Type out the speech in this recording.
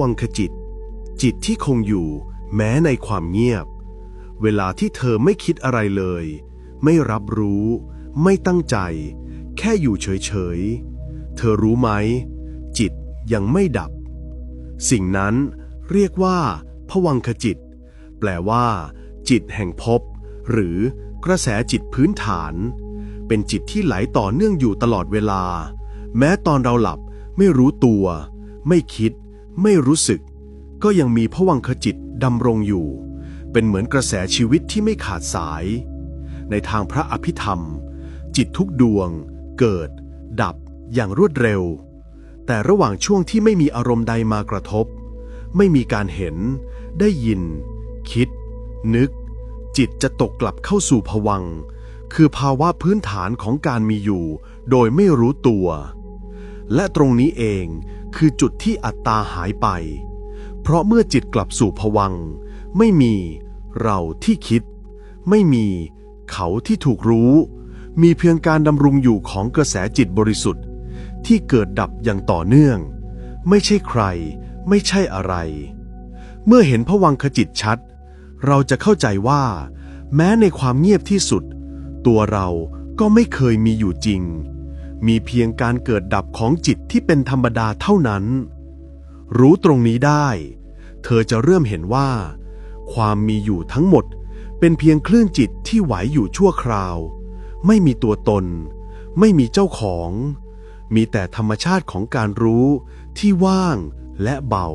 วังคจิต จิตที่คงอยู่แม้ในความเงียบ เวลาที่เธอไม่คิดอะไรเลย ไม่รับรู้ ไม่ตั้งใจ แค่อยู่เฉยๆ เธอรู้ไหม จิตยังไม่ดับ สิ่งนั้นเรียกว่าผวังคจิต แปลว่า จิตแห่งภพหรือกระแสจิตพื้นฐาน เป็นจิตที่ไหลต่อเนื่องอยู่ตลอดเวลา แม้ตอนเราหลับไม่รู้ตัว ไม่คิด ไม่รู้สึก ก็ยังมีผวังคจิตดำรงอยู่ เป็นเหมือนกระแสชีวิตที่ไม่ขาดสาย ในทางพระอภิธรรม จิตทุกดวง เกิด ดับอย่างรวดเร็ว แต่ระหว่างช่วงที่ไม่มีอารมณ์ใดมากระทบ ไม่มีการเห็น ได้ยิน คิด นึก จิตจะตกกลับเข้าสู่ภวังคือภาวะพื้นฐานของการมีอยู่ โดยไม่รู้ตัว และตรงนี้เอง คือจุดที่อัตตาหายไป เพราะเมื่อจิตกลับสู่ภวัง ไม่มีเราที่คิด ไม่มีเขาที่ถูกรู้ มีเพียงการดำรงอยู่ของกระแสจิตบริสุทธิ์ ที่เกิดดับอย่างต่อเนื่อง ไม่ใช่ใคร ไม่ใช่อะไร เมื่อเห็นผวังคจิตชัด เราจะเข้าใจว่า แม้ในความเงียบที่สุด ตัวเราก็ไม่เคยมีอยู่จริง มีเพียงการเกิดดับของจิตที่เป็นธรรมดาเท่านั้น รู้ตรงนี้ได้ เธอจะเริ่มเห็นว่า ความมีอยู่ทั้งหมดเป็นเพียงคลื่นจิตที่ไหวอยู่ชั่วคราว ไม่มีตัวตน ไม่มีเจ้าของ มีแต่ธรรมชาติของการรู้ที่ว่างและเบา